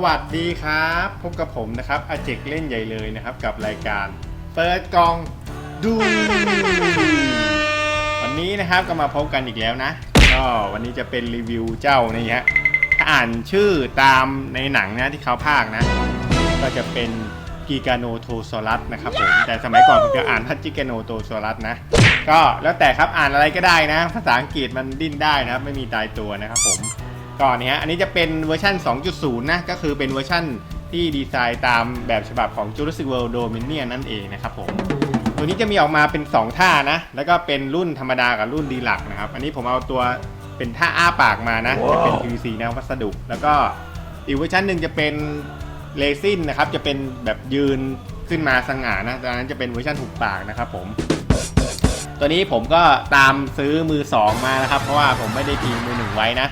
สวัสดีครับ พบกับผมนะครับอาเจกเล่นใหญ่เลยนะครับ กับรายการ เปิดกล่องดู วันนี้นะครับก็มาพบกันอีกแล้วนะก็วันนี้จะเป็นรีวิวเจ้านี่ฮะถ้าอ่านชื่อตามในหนังนะที่เขาพากนะ ก็จะเป็นกีกาโนโทซอรัสนะครับผมแต่สมัยก่อนผมจะอ่านพัจิกาโนโทซอรัสนะ ก็แล้วแต่ครับอ่านอะไรก็ได้นะ ภาษาอังกฤษมันดิ้นได้นะครับไม่มีตายตัวนะครับผม ก่อนนี้ฮะอันนี้จะเป็นเวอร์ชัน2.0 นะ ก็คือเป็นเวอร์ชันที่ดีไซน์ตามแบบฉบับของ Jurassic World Dominion นั่นเองนะครับผม ตัวนี้จะมีออกมาเป็น 2 ท่านะ แล้วก็เป็นรุ่นธรรมดากับรุ่นดีลักนะครับ อันนี้ผมเอาตัวเป็นท่าอ้าปากมานะจะเป็น PVC นะวัสดุ แล้วก็อีกเวอร์ชันหนึ่งจะเป็นเลซินนะครับ จะเป็นแบบยืนขึ้นมาสง่านะตอนนั้นจะเป็นเวอร์ชันถูกปากนะครับผมตัวนี้ผมก็ตามซื้อมือ 2 มานะครับ เพราะว่าผมไม่ได้ทิ้งมือหนึ่งไว้นะ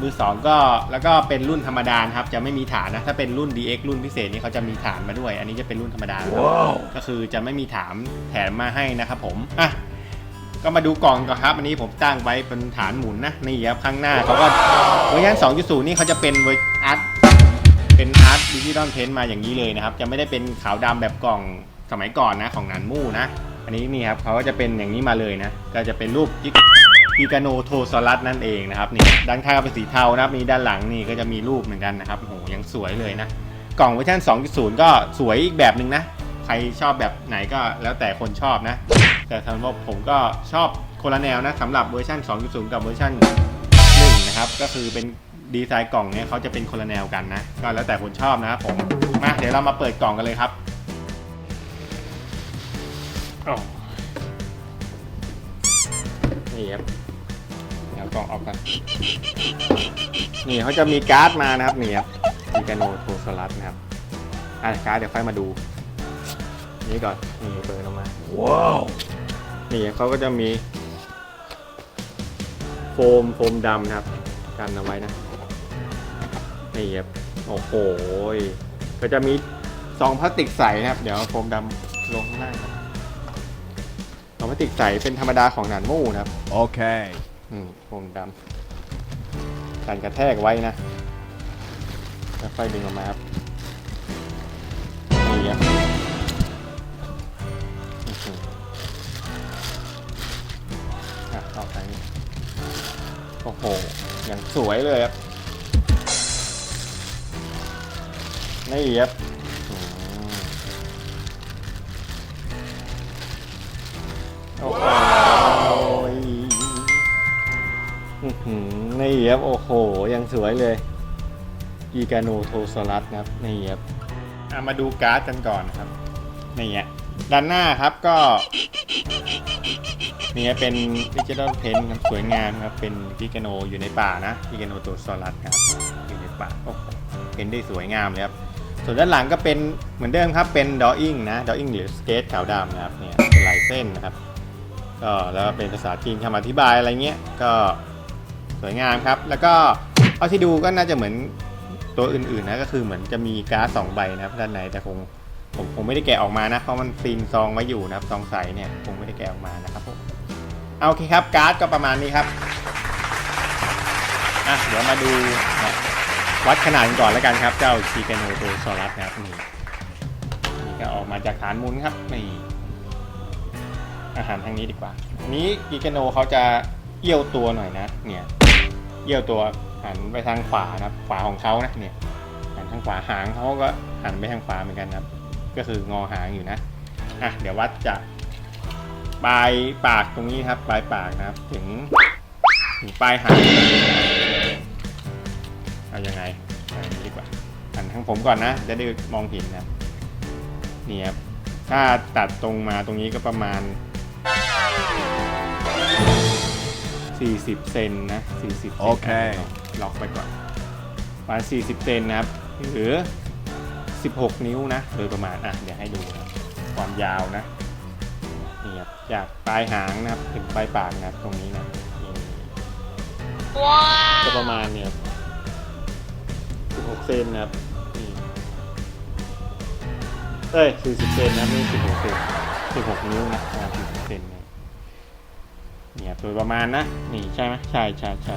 มือ2ก็แล้วก็เป็นรุ่นธรรมดานะครับจะไม่มีฐานนะถ้าเป็นรุ่น DX รุ่นพิเศษนี่เขาจะมีฐานมาด้วย อันนี้จะเป็นรุ่นธรรมดานะครับก็คือจะไม่มีฐานแถมมาให้นะครับผมอะก็มาดูกล่องก่อนครับ อันนี้ผมตั้งไว้เป็นฐานหมุนนะนี่ครับข้างหน้าเขาก็เวอร์ชัน2.0 นี่เขาจะเป็นเวอร์อาร์ตเป็นอาร์ตดิจิตอลเทนมาอย่างนี้เลยนะครับ จะไม่ได้เป็นขาวดำแบบกล่องสมัยก่อนนะของหนานมู่นะ อันนี้นี่ครับเขาก็จะเป็นอย่างนี้มาเลยนะ ก็จะเป็นรูปจิก อีกาโนโทซอรัสนั่นเองนะครับนี่ด้านข้างเป็นสีเทานะครับมีด้านหลังนี่ก็จะมีรูปเหมือนกันนะครับโอ้โหยังสวยเลยนะกล่องเวอร์ชัน2.0 ก็สวยอีกแบบหนึ่งนะ ใครชอบแบบไหนก็แล้วแต่คนชอบนะ แต่สำหรับผมก็ชอบคนละแนวนะสำหรับเวอร์ชัน2.0 กับเวอร์ชัน1นะครับก็คือเป็นดีไซน์กล่องเนี่ยเขาจะเป็นคนละแนวกันนะ ก็แล้วแต่คนชอบนะครับผมมาเดี๋ยวเรามาเปิดกล่องกันเลยครับอ๋อนี่ครับ ดี๋ยวกล่องออกกันนี่เขาจะมีการ์ดมานะครับนี่ครับมีกาโนโทสลัสนะครับอะการ์ดเดี๋ยวค่อยมาดู นี่ก่อนนี่เปิดออกมาว้าวนี่เขาก็จะมีโฟมโฟมดำนะครับกันเอาไว้นะนี่ครับโอ้โหก็จะมีซองพลาสติกใสนะครับ เดี๋ยวโฟมดำลงข้างล่างครับซองพลาสติกใสเป็นธรรมดาของหนานมู่นะครับ Okay. อื มโฟมดำการกระแทกไว้นะแล้วค่อยดึงออกมาครับนี่ครับอื้อหืออะเข้าไปโอ้โหอย่างสวยเลยครับนี่ครับโอ้โห อื้อหือนี่ครับโอ้โห ยังสวยเลยอีกาโนโทซอรัสนะครับนี่ครับอะมาดูการ์ดกันก่อนนะครับนี่ฮะด้านหน้าครับก็นี่ฮะเป็นดิจิทัลเพนครับสวยงามครับเป็นกิกาโนอยู่ในป่านะกิกาโนโทซอรัสครับอยู่ในป่าโอ้โหเป็นได้สวยงามเลยครับส่วนด้านหลังก็เป็นเหมือนเดิมครับเป็นดออิงนะดออิงหรือสเกตขาวดำนะครับเนี่ยเป็นลายเส้นนะครับก็แล้วก็เป็นภาษาจีนคำอธิบายอะไรเงี้ยก็ สวยงามครับ แล้วก็เอาที่ดูก็น่าจะเหมือนตัวอื่นๆนะก็คือเหมือนจะมีการ์ดสองใบนะครับด้านในแต่คงผมคงไม่ได้แกะออกมานะ เพราะมันซีนซองไว้อยู่นะครับซองใสเนี่ยคงไม่ได้แกะออกมานะครับผมเอาโอเคครับการ์ดก็ประมาณนี้ครับอะเดี๋ยวมาดูนะวัดขนาดกันก่อนแล้วกันครับ เจ้าชีเกโนโตซอรัสนะครับนี่นี่ก็ออกมาจากฐานมุนครับนี่อาหารทางนี้ดีกว่า นี้กิกโนเขาจะเอี้ยวตัวหน่อยนะ เนี่ย เอี้ยวตัวหันไปทางขวานะครับ ขวาของเขานะเนี่ยหันทางขวาหางเขาก็หันไปทางขวาเหมือนกันนะครับ ก็คืองอหางอยู่นะอะเดี๋ยววัดจากปลายปากตรงนี้ครับปลายปากนะครับ ถึงถึงปลายหางเอายังไงเอาอย่างนี้ดีกว่าหันทางผมก่อนนะจะได้มองเห็นนะนี่ครับถ้าตัดตรงมาตรงนี้ก็ประมาณ 40 เซนนะ 40เซนโอเคล็อกไปก่อนประมาณ40 เซนนะครับ หรือ 16 นิ้วนะ โดยประมาณ อะ เดี๋ยวให้ดูนะความยาวนะ นี่ครับ จากปลายหางนะครับ ถึงปลายปากนะครับ ตรงนี้นะนี่ก็ประมาณเนี่ยครับ16 เซนนะครับ นี่เอ้ย40 เซนนะไม่ใช่16 เซน16 นิ้วนะประมาณ40เซนนะเนี่ย โดยประมาณนะ นี่ใช่ไหมใช่ใช่ใช่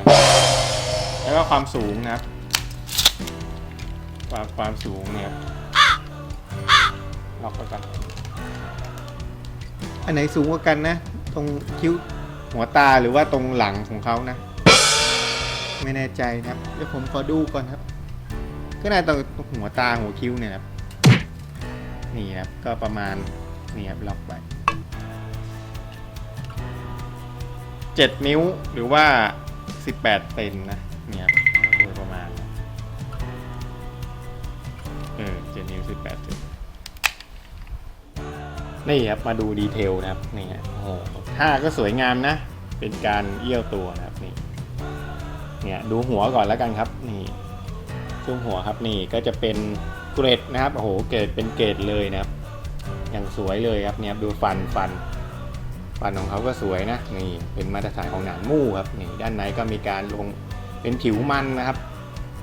แล้วก็ความสูงนะครับ ความความสูงเนี่ยล็อกไปก่อนอันไหนสูงกว่ากันนะ ตรงคิ้วหัวตาหรือว่าตรงหลังของเขานะ ไม่แน่ใจนะครับ เดี๋ยวผมขอดูก่อนครับ ก็น่าตรงหัวตาหัวคิ้วเนี่ยครับ นี่ครับก็ประมาณนี่ครับล็อกไว้ เจ็ดนิ้วหรือว่าสิบแปดเซนนะเนี่ยครับโดยประมาณเออเจ็ดนิ้วสิบแปดเซนนี่ครับมาดูดีเทลนะครับนี่ฮะโอ้โหท่าก็สวยงามนะ เป็นการเอี้ยวตัวนะครับนี่เนี่ยดูหัวก่อนแล้วกันครับ นี่ช่วงหัวครับนี่ก็จะเป็นเกรดนะครับโอ้โหเกรดเป็นเกรดเลยนะครับ อย่างสวยเลยครับเนี่ยดูฟันฟัน ฟันของเขาก็สวยนะนี่เป็นมาตรฐานของหนังมู่ครับนี่ด้านในก็มีการลงเป็นผิวมันนะครับ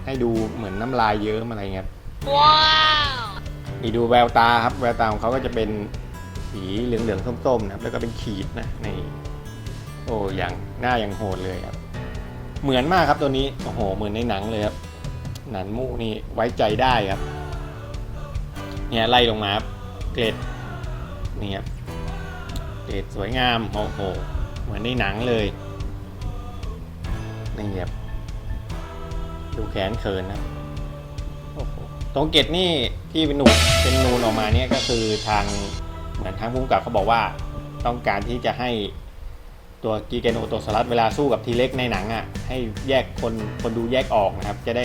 ให้ดูเหมือนน้ำลายเยิ้มอะไรเงี้ยครับนี่ดูแววตาครับแววตาของเขาก็จะเป็นสีเหลืองๆส้มๆนะครับแล้วก็เป็นขีดนะนี่โอ้อย่างหน้าอย่างโหดเลยครับ เหมือนมากครับตัวนี้โอ้โหเหมือนในหนังเลยครับหนังมูนี่ไว้ใจได้ครับ เนี่ยไล่ลงมาครับเกรดนี่ครับ เดสวยงาม โอ้โห เหมือนในหนังเลยนี่ครับดูแขนเขินนะโอ้โหตรงเกรดนี่ที่เป็นหนูเป็นนูนออกมาเนี่ยก็คือทางเหมือนทางผู้กำกับเขาบอกว่าต้องการที่จะให้ตัวกีเกโนตัวสลัดเวลาสู้กับทีเล็กในหนังอะให้แยกคนคนดูแยกออกนะครับ จะได้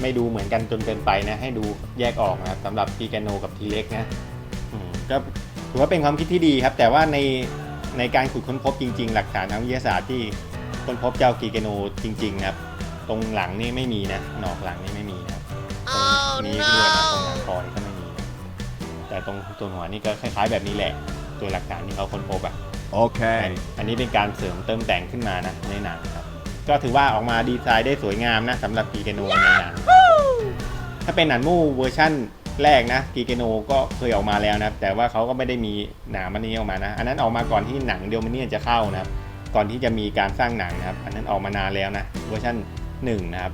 ไม่ดูเหมือนกันจนเกินไปนะ ให้ดูแยกออกนะครับสำหรับกีเกโนกับทีเล็กนะก็ ถือว่าเป็นความคิดที่ดีครับ แต่ว่าในในการขุดค้นพบจริง ๆ หลักฐานทางวิทยาศาสตร์ที่ค้นพบเจ้ากีเกโนจริงๆนะครับ ตรงหลังนี่ไม่มีนะหนอกหลังนี่ไม่มีนะครับตรงนี้ด้วยนะตรงหลังคอนี่ก็ไม่มีนะแต่ตรงตัวหัวนี่ก็คล้าย ๆ แบบนี้แหละ ตัวหลักฐานที่เขาค้นพบอะ Okay. อันนี้เป็นการเสริมเติมแต่งขึ้นมานะในหนังครับ ก็ถือว่าออกมาดีไซน์ได้สวยงามนะสำหรับกีเกโนในหนังถ้าเป็นหนังมู่เวอร์ชั่น แรกนะกีเกโนก็เคยออกมาแล้วนะแต่ว่าเขาก็ไม่ได้มีหนังมันนี้ออกมานะ อันนั้นออกมาก่อนที่หนังเดลมิเนียจะเข้านะครับ ก่อนที่จะมีการสร้างหนังนะครับ อันนั้นออกมานานแล้วนะเวอร์ชัน1นะครับ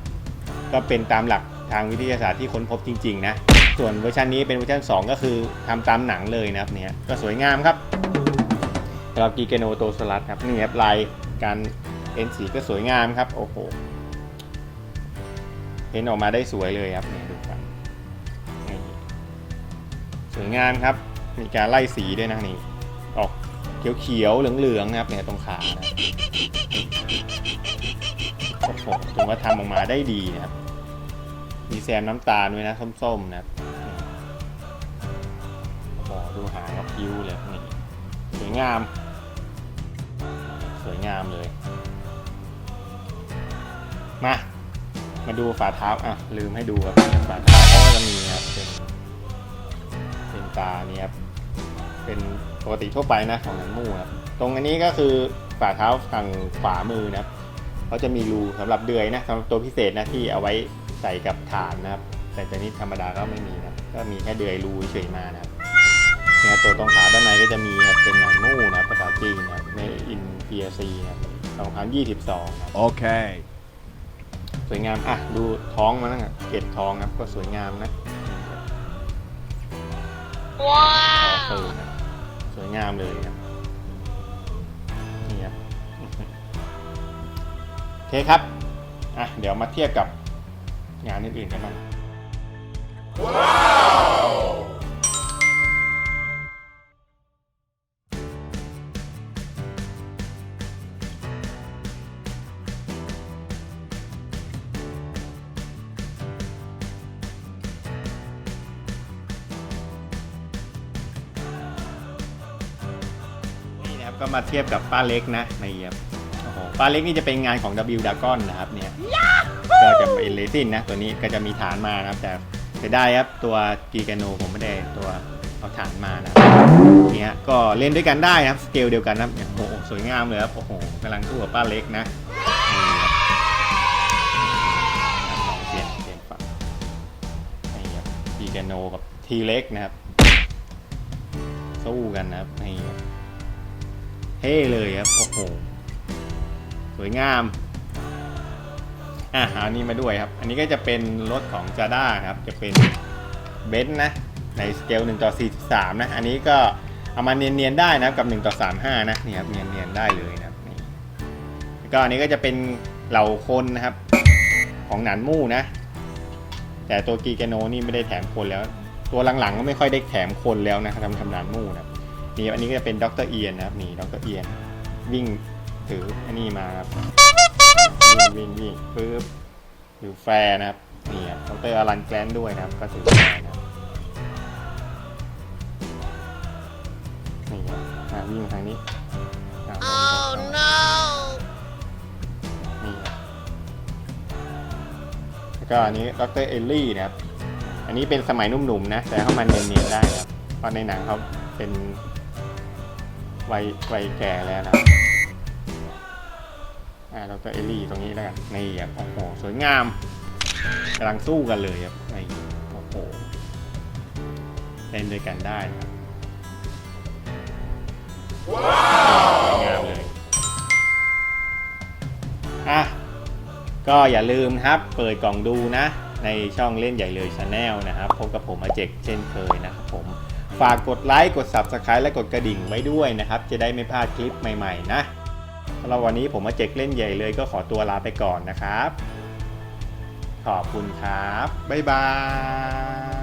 ก็เป็นตามหลักทางวิทยาศาสตร์ที่ค้นพบจริงๆนะ ส่วนเวอร์ชันนี้เป็นเวอร์ชัน2 ก็คือทำตามหนังเลยนะครับเนี่ยก็สวยงามครับสำหรับกีเกโนโตสลัดครับนี่ครับลายการเอ็นสีก็สวยงามครับโอ้โหเพ้นออกมาได้สวยเลยครับนี่ดูกันนี่ สวยงามครับ มีการไล่สีด้วยนะนี่ออกเขียวๆเหลืองๆนะครับเนี่ยตรงขานะโอ้โหถือว่าทำออกมาได้ดีนะครับ มีแซมน้ำตาลด้วยนะส้มๆนะครับโอ้โหดูหางกับคิ้วเลยนี่สวยงาม สวยงามเลย มา มาดูฝ่าเท้าอะลืมให้ดูครับฝ่าเท้าเขาก็จะมีครับ ตาเนี่ยครับเป็นปกติทั่วไปนะของหนังมู่ครับตรงอันนี้ก็คือฝ่าเท้าฝั่งขวามือนะครับเขาจะมีรูสำหรับเดือยนะสำหรับตัวพิเศษนะที่เอาไว้ใส่กับฐานนะครับ แต่ตัวนี้ธรรมดาก็ไม่มีนะก็มีแค่เดือยรูเฉยๆมานะครับเนี่ยตัวตรงขาด้านในก็จะมีครับเป็นหนังมู่นะภาษาจีนนะครับในอินเดียซีนะครับ2022ครับ Okay. สวยงามอะดูท้องมันนะเกล็ดท้องครับก็สวยงามนะ ว้าวนะสวยงามเลยครับนี่ครับโอเคครับอะเดี๋ยวมาเทียบกับงานอื่นๆกันบ้างนี่นะ ก็มาเทียบกับป้าเล็กนะนี่ครับโอ้โหป้าเล็กนี่จะเป็นงานของ W Dragon นะครับเนี่ยก็จะเป็นเลซินนะ ตัวนี้ก็จะมีฐานมานะครับ แต่เสียดายครับตัวกีแกโนผมไม่ได้ตัวเอาฐานมานะครับเนี่ยก็เล่นด้วยกันได้นะครับสเกลเดียวกันนะครับเนี่ยโอ้โหสวยงามเลยครับโอ้โหกำลังสู้กับป้าเล็กนะนี่ครับลองเปลี่ยนเปลี่ยนฝั่งนี่ครับกีแกโนกับทีเล็กนะครับสู้กันนะครับนี่ครับเท่เลยครับ โอ้โห สวยงาม อะเอาอันนี้มาด้วยครับ อันนี้ก็จะเป็นรถของจาด้าครับ จะเป็นเบนซ์นะ ในสเกล1ต่อ43 นะ อันนี้ก็เอามาเนียนๆได้นะกับกับ1ต่อ35 นะนี่ครับเนียนๆได้เลยนะครับนี่แล้วก็อันนี้ก็จะเป็นเหล่าคนนะครับของหนานมู่นะ แต่ตัวกีแกโนนี่ไม่ได้แถมคนแล้ว ตัวหลังๆก็ไม่ค่อยได้แถมคนแล้วนะครับทำทำหนานมู่นะ นี่อันนี้ก็จะเป็นดรเอียนนะครับนี่ดรเอียนวิ่งถืออันนี้มาครับวิ่งวิ่งวิ่งปึ๊บถือแฟร์นะครับนี่ครับดรอลันแกลนด้วยนะครับ ก็ถือแฟร์นะครับนี่ครับอ่าวิ่งทางนี้อ่า Oh no! นี่ครับแล้วก็อันนี้ดรเอลลี่นะครับอันนี้เป็นสมัยหนุ่มๆนะ แต่เข้ามาเนียนๆได้นะครับเพราะในหนังเขาเป็น วัยวัยแก่แล้วนะครับอ่าดรเอลี่ตรงนี้แล้วกันนี่ครับโอ้โหสวยงามกำลังสู้กันเลยครับนี่โอ้โหเล่นด้วยกันได้ครับสวยงามเลย อะ ก็อย่าลืมครับ เปิดกล่องดูนะ ในช่องเล่นใหญ่เลยชาแนลนะครับ พบกับผมอาเจกเช่นเคยนะครับผม ฝากกดไลค์กด Subscribe และกดกระดิ่งไว้ด้วยนะครับ จะได้ไม่พลาดคลิปใหม่ๆนะสำหรับวันนี้ผมมาเจกเล่นใหญ่เลยก็ขอตัวลาไปก่อนนะครับ ขอบคุณครับ บ๊ายบาย